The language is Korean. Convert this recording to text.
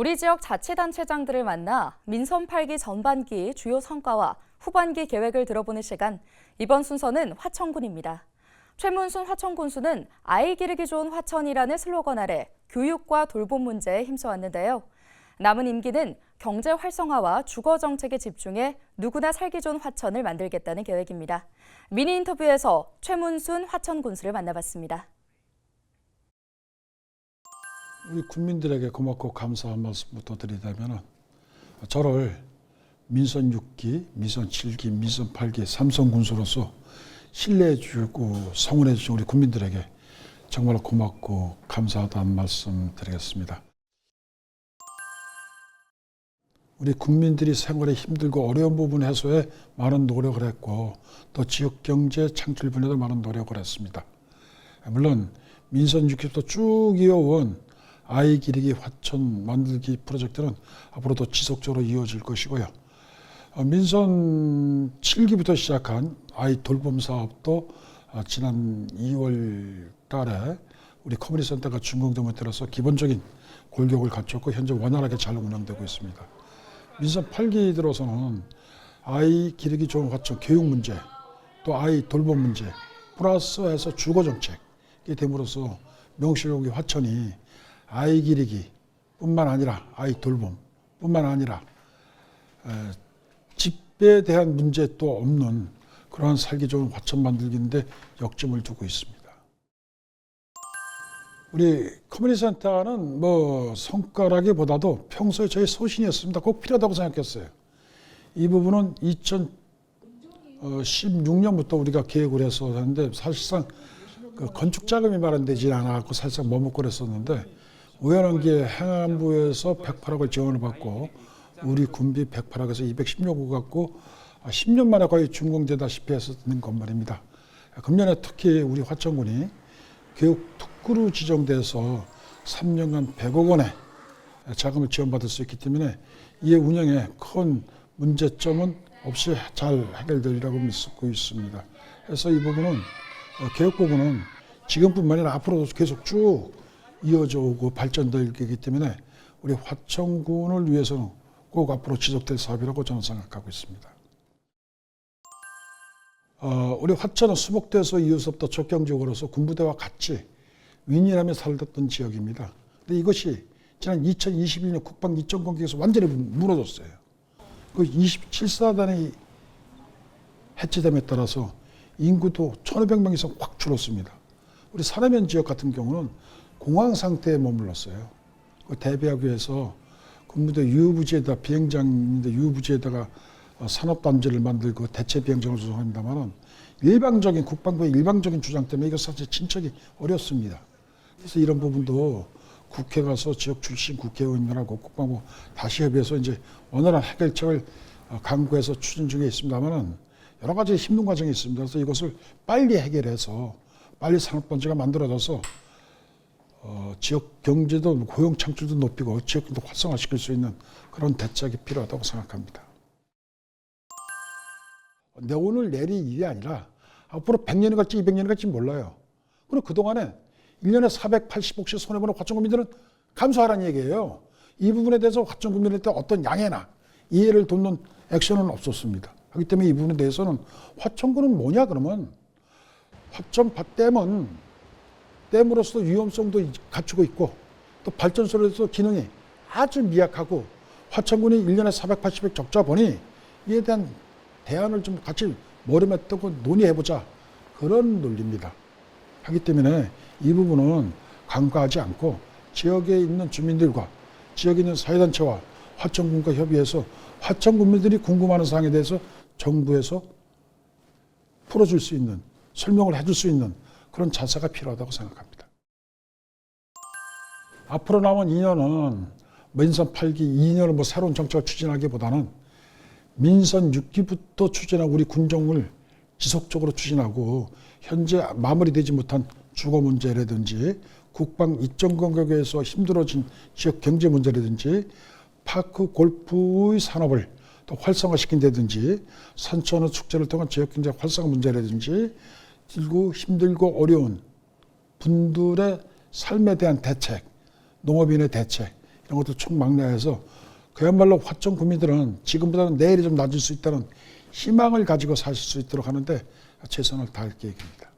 우리 지역 자치단체장들을 만나 민선 8기 전반기 주요 성과와 후반기 계획을 들어보는 시간. 이번 순서는 화천군입니다. 최문순 화천군수는 아이 기르기 좋은 화천이라는 슬로건 아래 교육과 돌봄 문제에 힘써왔는데요. 남은 임기는 경제 활성화와 주거 정책에 집중해 누구나 살기 좋은 화천을 만들겠다는 계획입니다. 미니 인터뷰에서 최문순 화천군수를 만나봤습니다. 우리 국민들에게 고맙고 감사한 말씀부터 드리자면 저를 민선 6기, 민선 7기, 민선 8기 삼성 군수로서 신뢰해 주고 성원해 주신 우리 국민들에게 정말 고맙고 감사하다는 말씀 드리겠습니다. 우리 국민들이 생활에 힘들고 어려운 부분 해소에 많은 노력을 했고 또 지역 경제 창출 분야도 많은 노력을 했습니다. 물론 민선 6기부터 쭉 이어온 아이 기르기 화천 만들기 프로젝트는 앞으로도 지속적으로 이어질 것이고요. 어, 민선 7기부터 시작한 아이 돌봄 사업도 어, 지난 2월 달에 우리 커뮤니티 센터가 준공점을 들어서 기본적인 골격을 갖췄고 현재 원활하게 잘 운영되고 있습니다. 민선 8기 들어서는 아이 기르기 좋은 화천 교육 문제 또 아이 돌봄 문제 플러스해서 주거 정책이 됨으로써 명실공히 화천이 아이 기르기 뿐만 아니라 아이 돌봄 뿐만 아니라 에, 집에 대한 문제 또 없는 그러한 살기 좋은 화천 만들기인데 역점을 두고 있습니다. 우리 커뮤니티 센터는 뭐 성과라기보다도 평소에 저희 소신이었습니다. 꼭 필요하다고 생각했어요. 이 부분은 2016년부터 우리가 계획을 해서 하는데 사실상 그 건축 자금이 마련되지 않아갖고 사실상 머뭇고 그랬었는데 우연한 게 행안부에서 108억을 지원을 받고 우리 군비 108억에서 216억 갖고 10년 만에 거의 준공되다시피 했었는 건물입니다. 금년에 특히 우리 화천군이 교육 특구로 지정돼서 3년간 100억 원의 자금을 지원받을 수 있기 때문에 이의 운영에 큰 문제점은 없이 잘 해결되리라고 믿고 있습니다. 그래서 이 부분은 어, 교육 부분은 지금뿐만 아니라 앞으로도 계속 쭉 이어져 오고 발전될 거기 때문에 우리 화천군을 위해서는 꼭 앞으로 지속될 사업이라고 저는 생각하고 있습니다. 어, 우리 화천은 수목돼서 이어서부터 족경지역으로서 군부대와 같이 윈이라며 살았던 지역입니다. 근데 이것이 지난 2021년 국방 이전 공격에서 완전히 무너졌어요. 그 27사단이 해체됨에 따라서 인구도 1,500명 이상 확 줄었습니다. 우리 산해면 지역 같은 경우는 공황 상태에 머물렀어요. 그 대비하기 위해서 군부대 유부지에다 비행장인데 유부지에다가 어, 산업단지를 만들고 대체 비행장을 조성합니다만은 일방적인 국방부의 일방적인 주장 때문에 이거 사실 진척이 어렵습니다. 그래서 이런 부분도 국회 가서 지역 출신 국회의원들하고 국방부 다시 협의해서 이제 원활한 해결책을 어, 강구해서 추진 중에 있습니다만은 여러 가지 힘든 과정이 있습니다. 그래서 이것을 빨리 해결해서 빨리 산업단지가 만들어져서 어, 지역 경제도 고용 창출도 높이고 지역도 활성화시킬 수 있는 그런 대책이 필요하다고 생각합니다. 내 오늘 내리 일이 아니라 앞으로 100년이 갈지 200년이 갈지 몰라요. 그리고 그동안에 1년에 480억씩 손해보는 화천국민들은 감수하라는 얘기예요. 이 부분에 대해서 화천국민한테 어떤 양해나 이해를 돕는 액션은 없었습니다. 그렇기 때문에 이 부분에 대해서는 화천군은 뭐냐 그러면 화천 밭댐은 댐으로서 위험성도 갖추고 있고 또 발전소로서 기능이 아주 미약하고 화천군이 1년에 480억 적자 보니 이에 대한 대안을 좀 같이 머리에 뜨고 논의해보자 그런 논리입니다. 하기 때문에 이 부분은 간과하지 않고 지역에 있는 주민들과 지역에 있는 사회단체와 화천군과 협의해서 화천 군민들이 궁금하는 사항에 대해서 정부에서 풀어줄 수 있는 설명을 해줄 수 있는 그런 자세가 필요하다고 생각합니다. 앞으로 남은 2년은 민선 8기 2년을 뭐 새로운 정책을 추진하기보다는 민선 6기부터 추진하고 우리 군정을 지속적으로 추진하고 현재 마무리되지 못한 주거 문제라든지 국방 이전 공격에서 힘들어진 지역 경제 문제라든지 파크 골프의 산업을 또 활성화시킨다든지 산천어 축제를 통한 지역 경제 활성화 문제라든지 그리고 힘들고 어려운 분들의 삶에 대한 대책, 농업인의 대책 이런 것도 총망라해서 그야말로 화천 구민들은 지금보다는 내일이 좀 낮을 수 있다는 희망을 가지고 사실 수 있도록 하는데 최선을 다할 계획입니다.